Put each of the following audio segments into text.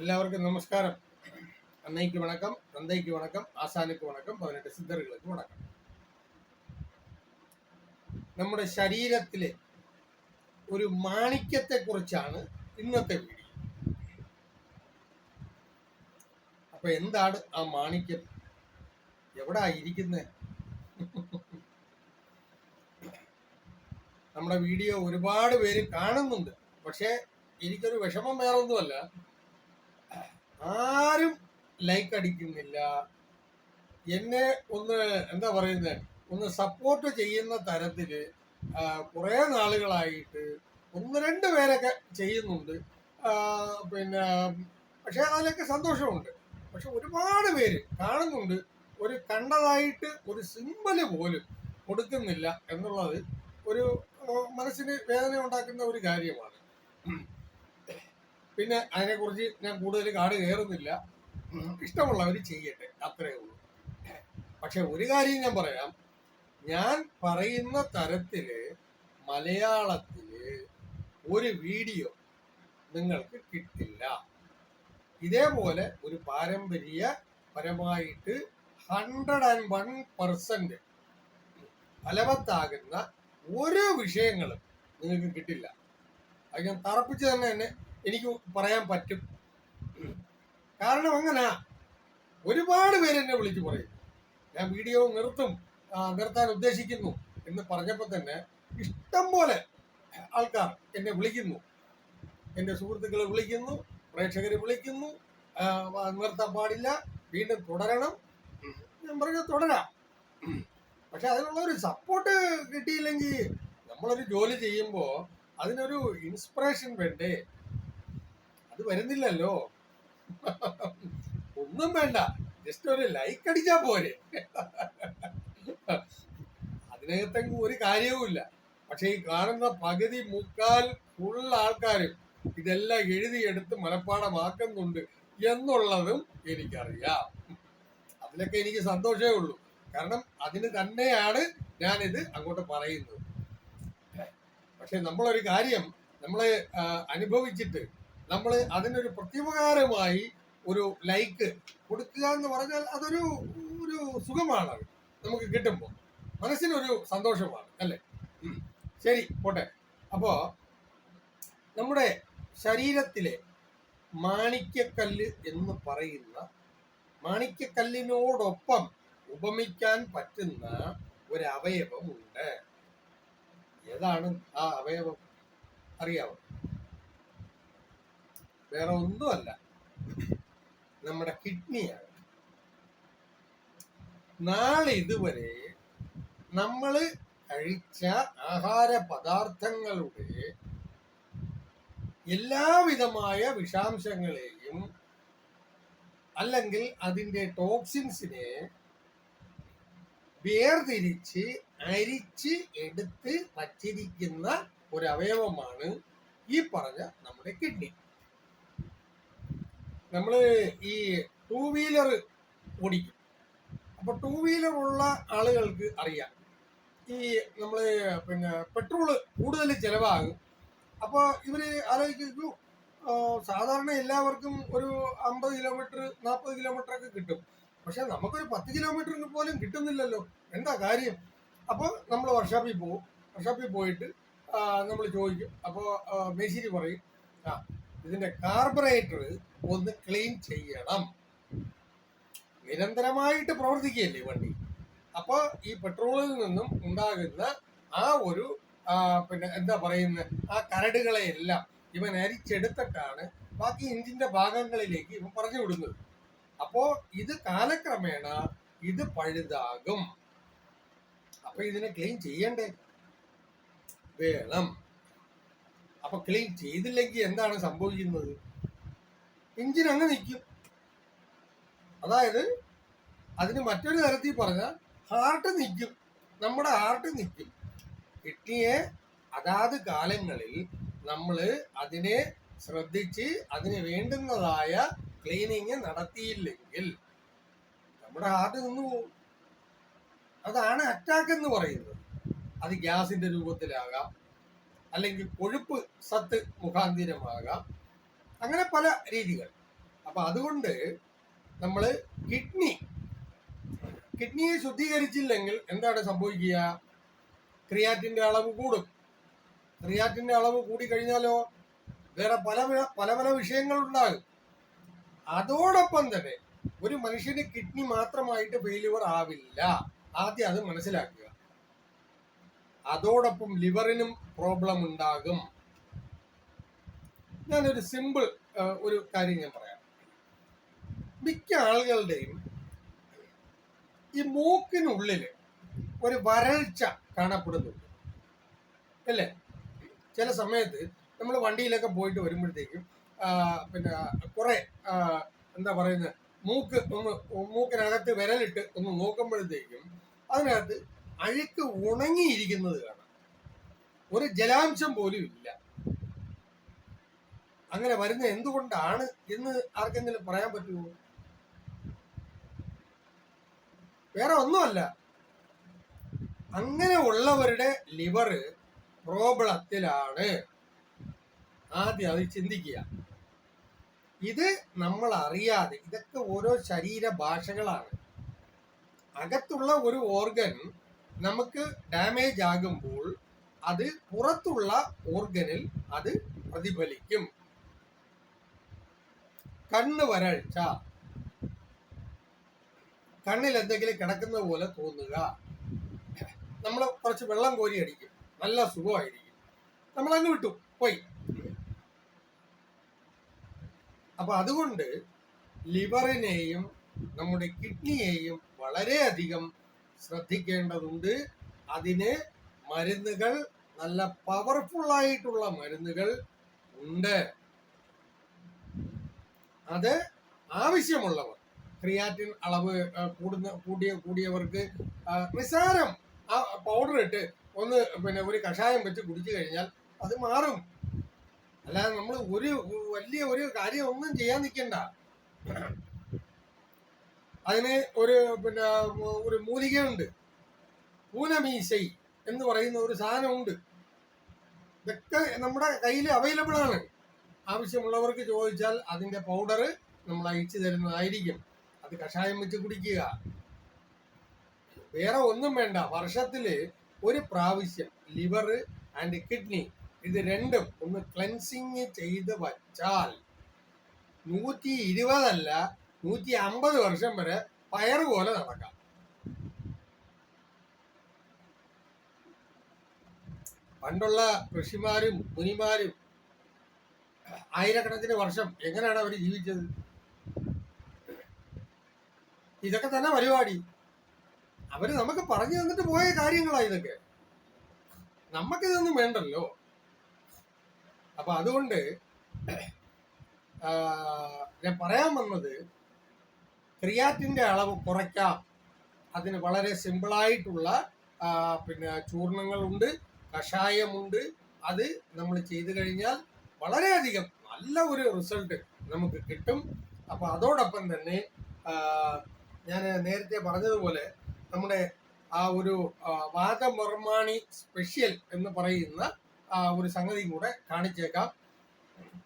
എല്ലാവർക്കും നമസ്കാരം. അന്നയ്ക്ക് വണക്കം തന്തയ്ക്ക് വണക്കം ആസാനിക്ക് വണക്കം പതിനെട്ട് സിദ്ധറുകൾക്ക് വണക്കം. നമ്മുടെ ശരീരത്തിലെ ഒരു മാണിക്യത്തെ കുറിച്ചാണ് ഇന്നത്തെ വീഡിയോ. അപ്പൊ എന്താണ് ആ മാണിക്യം? എവിടെ ഇരിക്കുന്നത് നമ്മുടെ വീഡിയോ ഒരുപാട് പേര് കാണുന്നുണ്ട്. പക്ഷേ എനിക്കൊരു വിഷമം വേറൊന്നുമല്ല. ആരും ലൈക്ക് അടിക്കുന്നില്ല. എന്നെ ഒന്ന് എന്താ പറയുന്നത് ഒന്ന് സപ്പോർട്ട് ചെയ്യുന്ന തരത്തിൽ കുറെ നാളുകളായിട്ട് ഒന്ന് രണ്ട് പേരൊക്കെ ചെയ്യുന്നുണ്ട്. പിന്നെ പക്ഷെ അതിലൊക്കെ സന്തോഷമുണ്ട്. പക്ഷെ ഒരുപാട് പേര് കാണുന്നുണ്ട്. ഒരു കണ്ടതായിട്ട് ഒരു സിമ്പൽ പോലും കൊടുക്കുന്നില്ല എന്നുള്ളത് ഒരു മനസ്സിന് വേദന ഉണ്ടാക്കുന്ന ഒരു കാര്യമാണ്. പിന്നെ അതിനെക്കുറിച്ച് ഞാൻ കൂടുതൽ കാട് കയറുന്നില്ല. ഇഷ്ടമുള്ളവർ ചെയ്യട്ടെ അത്രേ ഉള്ളൂ. പക്ഷെ ഒരു കാര്യം ഞാൻ പറയാം. ഞാൻ പറയുന്ന തരത്തിൽ മലയാളത്തിൽ ഒരു വീഡിയോ നിങ്ങൾക്ക് കിട്ടില്ല. ഇതേപോലെ ഒരു പാരമ്പര്യ പരമായിട്ട് ഹൺഡ്രഡ് ആൻഡ് വൺ പെർസെന്റ് ഫലവത്താകുന്ന ഒരു വിഷയങ്ങളും നിങ്ങൾക്ക് കിട്ടില്ല. അത് ഞാൻ തറപ്പിച്ച് തന്നെ എന്നെ എനിക്ക് പറയാൻ പറ്റും. കാരണം അങ്ങനെ. ഒരുപാട് പേര് എന്നെ വിളിച്ചു പറയും. ഞാൻ വീഡിയോ നിർത്തും നിർത്താൻ ഉദ്ദേശിക്കുന്നു എന്ന് പറഞ്ഞപ്പോൾ തന്നെ ഇഷ്ടം പോലെ ആൾക്കാർ എന്നെ വിളിക്കുന്നു. എന്റെ സുഹൃത്തുക്കളെ വിളിക്കുന്നു പ്രേക്ഷകർ വിളിക്കുന്നു നിർത്താൻ പാടില്ല വീണ്ടും തുടരണം. ഞാൻ പറഞ്ഞ തുടരാം. പക്ഷെ അതിനുള്ള ഒരു സപ്പോർട്ട് കിട്ടിയില്ലെങ്കിൽ നമ്മളൊരു ജോലി ചെയ്യുമ്പോൾ അതിനൊരു ഇൻസ്പിറേഷൻ വേണ്ടേ? വരുന്നില്ലല്ലോ. ഒന്നും വേണ്ട. ജസ്റ്റ് ഒരു ലൈക്ക് അടിച്ചാ പോരെ. അതിനകത്തെങ്കിൽ ഒരു കാര്യവുമില്ല പക്ഷെ ഈ കാണുന്ന പകുതി മുക്കാൽ ഫുൾ ആൾക്കാരും ഇതെല്ലാം എഴുതിയെടുത്ത് മനഃപ്പാടമാക്കുന്നുണ്ട് എന്നുള്ളതും എനിക്കറിയാം. അതിലൊക്കെ എനിക്ക് സന്തോഷമേ ഉള്ളൂ. കാരണം അതിന് തന്നെയാണ് ഞാനിത് അങ്ങോട്ട് പറയുന്നത്. പക്ഷെ നമ്മളൊരു കാര്യം നമ്മളെ അനുഭവിച്ചിട്ട് നമ്മൾ അതിനൊരു പ്രത്യുപകാരമായി ഒരു ലൈക്ക് കൊടുക്കുക എന്ന് പറഞ്ഞാൽ അതൊരു ഒരു സുഖമാണ് നമുക്ക് കിട്ടുമ്പോൾ മനസ്സിനൊരു സന്തോഷമാണ് അല്ലേ. ശരി പോട്ടെ. അപ്പോ നമ്മുടെ ശരീരത്തിലെ മാണിക്യക്കല്ല് എന്ന് പറയുന്ന മാണിക്യക്കല്ലിനോടൊപ്പം ഉപമിക്കാൻ പറ്റുന്ന ഒരു അവയവം ഉണ്ട് ഏതാണ് ആ അവയവം? അറിയാമോ വേറെ ഒന്നുമല്ല. നമ്മുടെ കിഡ്നിയാണ്. നാളെ ഇതുവരെ നമ്മൾ കഴിച്ച ആഹാര പദാർത്ഥങ്ങളുടെ എല്ലാവിധമായ വിഷാംശങ്ങളെയും അല്ലെങ്കിൽ അതിന്റെ ടോക്സിൻസിനെ വേർതിരിച്ച് അരിച്ച് എടുത്ത് വച്ചിരിക്കുന്ന ഒരു അവയവമാണ് ഈ പറഞ്ഞ നമ്മുടെ കിഡ്നി. നമ്മൾ ഈ ടൂ വീലർ ഓടിക്കും. അപ്പൊ ടൂ വീലർ ഉള്ള ആളുകൾക്ക് അറിയാം. ഈ നമ്മൾ പിന്നെ പെട്രോൾ കൂടുതൽ ചിലവാകും. അപ്പോൾ ഇവർ ആലോചിക്കൂ സാധാരണ എല്ലാവർക്കും ഒരു അമ്പത് കിലോമീറ്റർ നാൽപ്പത് കിലോമീറ്റർ ഒക്കെ കിട്ടും. പക്ഷെ നമുക്കൊരു പത്ത് കിലോമീറ്ററിന് പോലും കിട്ടുന്നില്ലല്ലോ. എന്താ കാര്യം? അപ്പോൾ നമ്മൾ വർക്ക്ഷോപ്പിൽ പോകും വർക്ക്ഷോപ്പിൽ പോയിട്ട് നമ്മൾ ചോദിക്കും. അപ്പോൾ മേശിരി പറയും ആ ഇതിന്റെ കാർബറേറ്റർ ഒന്ന് ക്ലീൻ ചെയ്യണം. നിരന്തരമായിട്ട് പ്രവർത്തിക്കുകയല്ലേ വണ്ടി? അപ്പോൾ ഈ പെട്രോളിൽ നിന്നും ഉണ്ടാകുന്ന ആ ഒരു പിന്നെ എന്താ പറയുന്ന ആ കരടുകളെ എല്ലാം ഇവൻ അരിച്ചെടുത്തിട്ടാണ് ബാക്കി എഞ്ചിന്റെ ഭാഗങ്ങളിലേക്ക് ഇവൻ പറഞ്ഞു വിടുന്നത്. അപ്പോ ഇത് കാലക്രമേണ ഇത് പഴുതാകും. അപ്പൊ ഇതിനെ ക്ലീൻ ചെയ്യണ്ടേ? വേണം. അപ്പൊ ക്ലീൻ ചെയ്തില്ലെങ്കിൽ എന്താണ് സംഭവിക്കുന്നത്? എഞ്ചിൻ അങ്ങ് നിൽക്കും അതായത് അതിന് മറ്റൊരു തരത്തിൽ പറഞ്ഞാൽ ഹാർട്ട് നിൽക്കും നമ്മുടെ ഹാർട്ട് നിൽക്കും കിഡ്നിയെ അതാത് കാലങ്ങളിൽ നമ്മൾ അതിനെ ശ്രദ്ധിച്ച് അതിന് വേണ്ടുന്നതായ ക്ലീനിങ് നടത്തിയില്ലെങ്കിൽ നമ്മുടെ ഹാർട്ട് നിന്നു പോകും അതാണ് അറ്റാക്ക് എന്ന് പറയുന്നത്. അത് ഗ്യാസിന്റെ രൂപത്തിലാകാം. അല്ലെങ്കിൽ കൊഴുപ്പ് സത്ത് മുഖാന്തിരമാകാം അങ്ങനെ പല രീതികൾ. അപ്പൊ അതുകൊണ്ട് നമ്മൾ കിഡ്നി കിഡ്നിയെ ശുദ്ധീകരിച്ചില്ലെങ്കിൽ എന്താണ് സംഭവിക്കുക? ക്രിയാറ്റിന്റെ അളവ് കൂടും. ക്രിയാറ്റിന്റെ അളവ് കൂടി കഴിഞ്ഞാലോ വേറെ പല പല പല വിഷയങ്ങൾ വിഷയങ്ങളുണ്ടാകും. അതോടൊപ്പം തന്നെ ഒരു മനുഷ്യന് കിഡ്നി മാത്രമായിട്ട് ഫെയിലുവർ ആവില്ല. ആദ്യം അത് മനസ്സിലാക്കുക. അതോടൊപ്പം ലിവറിനും പ്രോബ്ലം ഉണ്ടാകും. ഞാനൊരു സിമ്പിൾ ഒരു കാര്യം ഞാൻ പറയാം. മിക്ക ആളുകളുടെയും ഈ മൂക്കിനുള്ളിൽ ഒരു വരൾച്ച കാണപ്പെടുന്നുണ്ട്. അല്ലേ? ചില സമയത്ത് നമ്മൾ വണ്ടിയിലൊക്കെ പോയിട്ട് വരുമ്പോഴത്തേക്കും പിന്നെ കുറെ എന്താ പറയുന്നത് മൂക്ക് ഒന്ന് മൂക്കിനകത്ത് വിരലിട്ട് ഒന്ന് നോക്കുമ്പോഴത്തേക്കും അതിനകത്ത് അഴുക്ക് ഉണങ്ങിയിരിക്കുന്നത് കാണാം. ഒരു ജലാംശം പോലും ഇല്ല. അങ്ങനെ വരുന്ന എന്തുകൊണ്ടാണ് എന്ന് ആർക്കെങ്കിലും പറയാൻ പറ്റുമോ? വേറെ ഒന്നുമല്ല. അങ്ങനെ ഉള്ളവരുടെ ലിവർ പ്രോബ്ലത്തിലാണ്. ആദ്യം അത് ചിന്തിക്കുക. ഇത് നമ്മൾ അറിയാതെ ഇതൊക്കെ ഓരോ ശരീര ഭാഷകളാണ് അകത്തുള്ള ഒരു ഓർഗൻ നമുക്ക് ഡാമേജ് ആകുമ്പോൾ അത് പുറത്തുള്ള ഓർഗനിൽ അത് പ്രതിഫലിക്കും. കണ്ണ് വരൾച്ച. കണ്ണിൽ എന്തെങ്കിലും കിടക്കുന്ന പോലെ തോന്നുക. നമ്മൾ കുറച്ച് വെള്ളം കോരി അടിക്കും. നല്ല സുഖമായിരിക്കും. നമ്മൾ അങ്ങ് വിട്ടു. പോയി. അപ്പൊ അതുകൊണ്ട് ലിവറിനെയും നമ്മുടെ കിഡ്നിയെയും വളരെയധികം ശ്രദ്ധിക്കേണ്ടതുണ്ട്. അതിന് മരുന്നുകൾ നല്ല പവർഫുൾ ആയിട്ടുള്ള മരുന്നുകൾ ഉണ്ട്. അത് ആവശ്യമുള്ളവർ ക്രിയാറ്റിൻ അളവ് കൂടുന്ന കൂടിയ കൂടിയവർക്ക് നിസാരം ആ പൗഡർ ഇട്ട് ഒന്ന് പിന്നെ ഒരു കഷായം വെച്ച് കുടിച്ചു കഴിഞ്ഞാൽ അത് മാറും. അല്ലാതെ നമ്മൾ ഒരു വലിയ ഒരു കാര്യം ഒന്നും ചെയ്യാൻ നിൽക്കണ്ട. അതിന് ഒരു പിന്നെ ഒരു മൂലികയുണ്ട്. പൂനമീശൈ എന്ന് പറയുന്ന ഒരു സാധനമുണ്ട്. ഇതൊക്കെ നമ്മുടെ കയ്യിൽ അവൈലബിൾ ആണ്. ആവശ്യമുള്ളവർക്ക് ചോദിച്ചാൽ അതിന്റെ പൗഡർ നമ്മൾ അയച്ചു തരുന്നതായിരിക്കും. അത് കഷായം വെച്ച് കുടിക്കുക. വേറെ ഒന്നും വേണ്ട. വർഷത്തിൽ ഒരു പ്രാവശ്യം ലിവർ ആൻഡ് കിഡ്നി ഇത് രണ്ടും ഒന്ന് ക്ലെൻസിങ് ചെയ്ത് വച്ചാൽ നൂറ്റി ഇരുപതല്ല നൂറ്റി അമ്പത് വർഷം വരെ പയർ പോലെ നടക്കാം. പണ്ടുള്ള ഋഷിമാരും മുനിമാരും ആയിരക്കണക്കിന് വർഷം എങ്ങനെയാണ് അവർ ജീവിച്ചത്? ഇതൊക്കെ തന്നെ പരിപാടി. അവർ നമുക്ക് പറഞ്ഞു തന്നിട്ട് പോയ കാര്യങ്ങളാ ഇതൊക്കെ. നമുക്കിതൊന്നും വേണ്ടല്ലോ. അപ്പൊ അതുകൊണ്ട് ഞാൻ പറയാൻ വന്നത് ക്രിയാറ്റിന്റെ അളവ് കുറയ്ക്കാം. അതിന് വളരെ സിമ്പിളായിട്ടുള്ള പിന്നെ ചൂർണങ്ങളുണ്ട് കഷായമുണ്ട്. അത് നമ്മൾ ചെയ്തു കഴിഞ്ഞാൽ വളരെയധികം നല്ല ഒരു റിസൾട്ട് നമുക്ക് കിട്ടും. അപ്പൊ അതോടൊപ്പം തന്നെ ഞാൻ നേരത്തെ പറഞ്ഞതുപോലെ നമ്മുടെ ആ ഒരു വാദമർമാണി സ്പെഷ്യൽ എന്ന് പറയുന്ന ആ, ഒരു സംഗതി കൂടെ കാണിച്ചേക്കാം.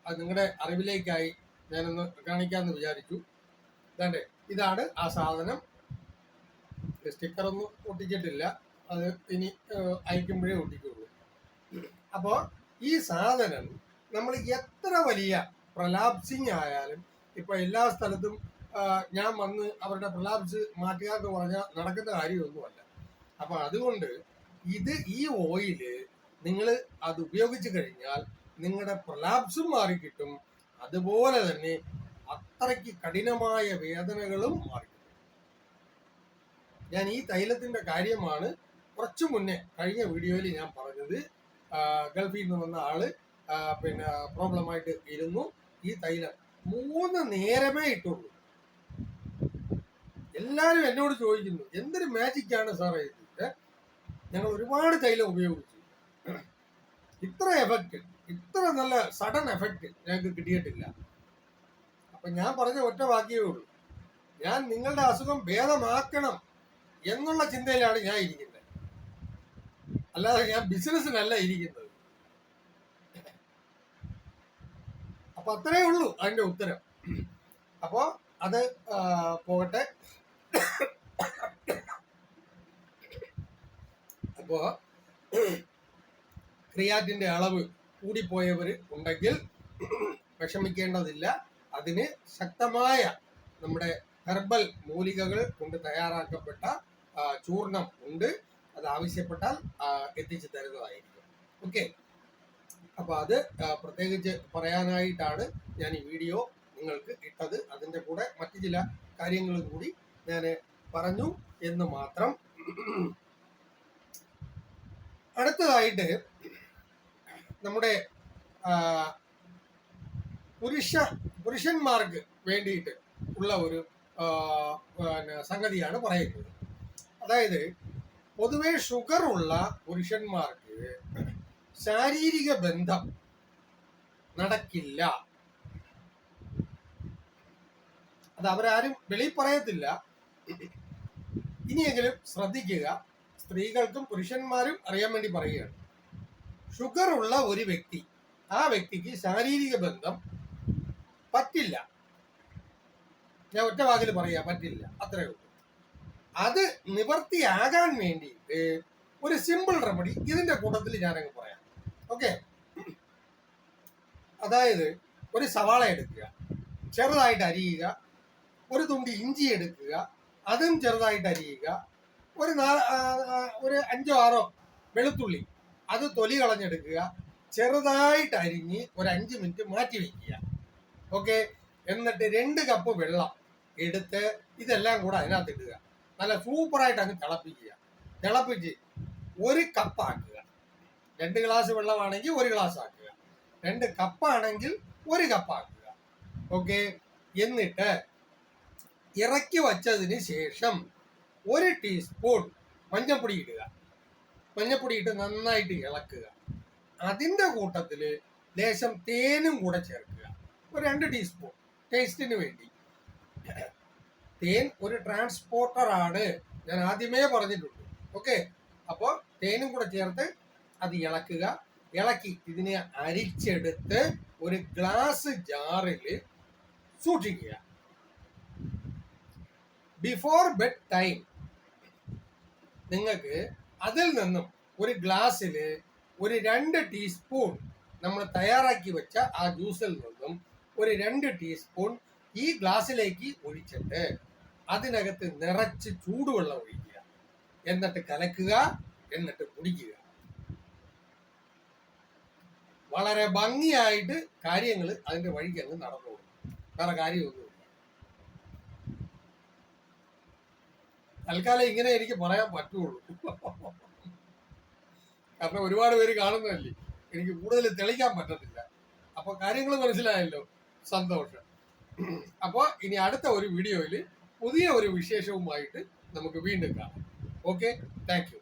അത് നിങ്ങളുടെ അറിവിലേക്കായി ഞാനൊന്ന് കാണിക്കാമെന്ന് വിചാരിച്ചു. ഇതാണ്ട്. ഇതാണ് ആ സാധനം. സ്റ്റിക്കർ ഒന്നും ഒട്ടിച്ചിട്ടില്ല. അത് ഇനി അയക്കുമ്പോഴേ ഒട്ടിക്കുള്ളൂ. അപ്പോൾ ഈ സാധനം നമ്മൾ എത്ര വലിയ പ്രലാപ്സിങ് ആയാലും ഇപ്പൊ എല്ലാ സ്ഥലത്തും ഞാൻ വന്ന് അവരുടെ പ്രലാപ്സ് മാറ്റുക എന്ന് പറഞ്ഞാൽ നടക്കുന്ന കാര്യമൊന്നുമല്ല. അപ്പൊ അതുകൊണ്ട് ഇത് ഈ ഓയിൽ നിങ്ങൾ അത് ഉപയോഗിച്ച് കഴിഞ്ഞാൽ നിങ്ങളുടെ പ്രലാപ്സും മാറിക്കിട്ടും. അതുപോലെ തന്നെ അത്രയ്ക്ക് കഠിനമായ വേദനകളും മാറി. ഞാൻ ഈ തൈലത്തിന്റെ കാര്യമാണ് കുറച്ചു മുന്നേ കഴിഞ്ഞ വീഡിയോയിൽ ഞാൻ പറഞ്ഞത്. ഗൾഫിൽ നിന്ന് വന്ന ആൾ പിന്നെ പ്രോബ്ലമായിട്ട് ഇരുന്നു. ഈ തൈലം മൂന്ന് നേരമേ ഇട്ടുള്ളൂ. എല്ലാരും എന്നോട് ചോദിക്കുന്നു എന്തൊരു മാജിക് ആണ് സാറേ ഇത്? ഞങ്ങൾ ഒരുപാട് തൈലം ഉപയോഗിച്ചു. ഇത്ര എഫക്റ്റ് ഇത്ര നല്ല സഡൻ എഫക്റ്റ് ഞങ്ങൾക്ക് കിട്ടിയിട്ടില്ല. അപ്പൊ ഞാൻ പറഞ്ഞ ഒറ്റ വാക്യേ ഉള്ളൂ. ഞാൻ നിങ്ങളുടെ അസുഖം ഭേദമാക്കണം എന്നുള്ള ചിന്തയിലാണ് ഞാൻ ഇരിക്കുന്നത്. അല്ലാതെ ഞാൻ ബിസിനസ്സിനല്ല ഇരിക്കുന്നത്. അപ്പൊ അത്രേ ഉള്ളൂ അതിന്റെ ഉത്തരം. അപ്പോ അത് പോകട്ടെ. അപ്പോ ക്രിയാറ്റിന്റെ അളവ് കൂടിപ്പോയവർ ഉണ്ടെങ്കിൽ വിഷമിക്കേണ്ടതില്ല. അതിന് ശക്തമായ നമ്മുടെ ഹെർബൽ മൂലികകൾ കൊണ്ട് തയ്യാറാക്കപ്പെട്ട ചൂർണം ഉണ്ട്. അത് ആവശ്യപ്പെട്ടാൽ എത്തിച്ചു തരുന്നതായിരിക്കും. ഓക്കെ? അപ്പോൾ അത് പ്രത്യേകിച്ച് പറയാനായിട്ടാണ് ഞാൻ ഈ വീഡിയോ നിങ്ങൾക്ക് ഇട്ടത്. അതിന്റെ കൂടെ മറ്റു ചില കാര്യങ്ങളും കൂടി ഞാൻ പറഞ്ഞു എന്ന് മാത്രം. അടുത്തതായിട്ട് നമ്മുടെ പുരുഷ പുരുഷന്മാർക്ക് വേണ്ടിയിട്ട് ഉള്ള ഒരു സംഗതിയാണ് പറയുന്നത്. അതായത് പൊതുവെ ഷുഗർ ഉള്ള പുരുഷന്മാർക്ക് ശാരീരിക ബന്ധം നടക്കില്ല. അത് അവരാരും വെളിയിൽ പറയത്തില്ല. ഇനിയെങ്കിലും ശ്രദ്ധിക്കുക. സ്ത്രീകൾക്കും പുരുഷന്മാരും അറിയാൻ വേണ്ടി പറയുകയാണ്. ഷുഗർ ഉള്ള ഒരു വ്യക്തി ആ വ്യക്തിക്ക് ശാരീരിക ബന്ധം പറ്റില്ല. ഞാൻ ഒറ്റ വാക്കിൽ പറയാ പറ്റില്ല. അത്രേ ഉള്ളൂ. അത് നിവർത്തിയാകാൻ വേണ്ടിയിട്ട് ഒരു സിമ്പിൾ റെമഡി ഇതിന്റെ കൂട്ടത്തിൽ ഞാനങ്ങ് പറയാം. ഓക്കെ അതായത് ഒരു സവാള എടുക്കുക ചെറുതായിട്ട് അരിയുക ഒരു തുണ്ടി ഇഞ്ചി എടുക്കുക അതും ചെറുതായിട്ട് അരിയുക ഒരു നാ ആ, ആ, ഒരു അഞ്ചോ ആറോ വെളുത്തുള്ളി അത് തൊലി കളഞ്ഞെടുക്കുക ചെറുതായിട്ട് അരിഞ്ഞ് ഒരു അഞ്ച് മിനിറ്റ് മാറ്റി വെക്കുക ഓക്കെ എന്നിട്ട് രണ്ട് കപ്പ് വെള്ളം എടുത്ത് ഇതെല്ലാം കൂടെ അതിനകത്ത് ഇടുക. നല്ല സൂപ്പറായിട്ട് അങ്ങ് തിളപ്പിക്കുക. തിളപ്പിച്ച് ഒരു കപ്പ് ആക്കുക. രണ്ട് ഗ്ലാസ് വെള്ളമാണെങ്കിൽ ഒരു ഗ്ലാസ് ആക്കുക. രണ്ട് കപ്പാണെങ്കിൽ ഒരു കപ്പ് ആക്കുക. ഓക്കെ എന്നിട്ട് ഇറക്കി വച്ചതിന് ശേഷം ഒരു ടീസ്പൂൺ മഞ്ഞപ്പൊടി ഇടുക. മഞ്ഞപ്പൊടി ഇട്ട് നന്നായിട്ട് ഇളക്കുക. അതിന്റെ കൂട്ടത്തിൽ ലേശം തേനും കൂടെ ചേർക്കുക. ഒരു രണ്ട് ടീസ്പൂൺ ടേസ്റ്റിന് വേണ്ടി. തേൻ ഒരു ട്രാൻസ്പോർട്ടർ ആണ് ഞാൻ ആദ്യമേ പറഞ്ഞിട്ടുണ്ട്. ഓക്കെ അപ്പോൾ തേനും കൂടെ ചേർത്ത് അത് ഇളക്കുക. ഇളക്കി ഇതിനെ അരിച്ചെടുത്ത് ഒരു ഗ്ലാസ് ജാറിൽ സൂക്ഷിക്കുക. ബിഫോർ ബെഡ് ടൈം നിങ്ങൾക്ക് അതിൽ നിന്നും ഒരു ഗ്ലാസ്സിൽ ഒരു രണ്ട് ടീസ്പൂൺ നമ്മൾ തയ്യാറാക്കി വെച്ച ആ ജ്യൂസിൽ നിന്നും ഒരു രണ്ട് ടീസ്പൂൺ ഈ ഗ്ലാസ്സിലേക്ക് ഒഴിച്ചിട്ട് അതിനകത്ത് നിറച്ച് ചൂടുവെള്ളം ഒഴിക്കുക. എന്നിട്ട് കലക്കുക എന്നിട്ട് കുടിക്കുക. വളരെ ഭംഗിയായിട്ട് കാര്യങ്ങൾ അതിന്റെ വഴിക്ക് അങ്ങ് നടന്നോളും വേറെ കാര്യമൊന്നുമില്ല. തൽക്കാലം ഇങ്ങനെ എനിക്ക് പറയാൻ പറ്റുള്ളൂ. കാരണം ഒരുപാട് പേര് കാണുന്നതല്ലേ? എനിക്ക് കൂടുതൽ തെളിക്കാൻ പറ്റത്തില്ല. അപ്പൊ കാര്യങ്ങൾ മനസ്സിലായല്ലോ. സന്തോഷം. അപ്പോൾ ഇനി അടുത്ത ഒരു വീഡിയോയിൽ പുതിയ ഒരു വിശേഷവുമായിട്ട് നമുക്ക് വീണ്ടും കാണാം. Okay thank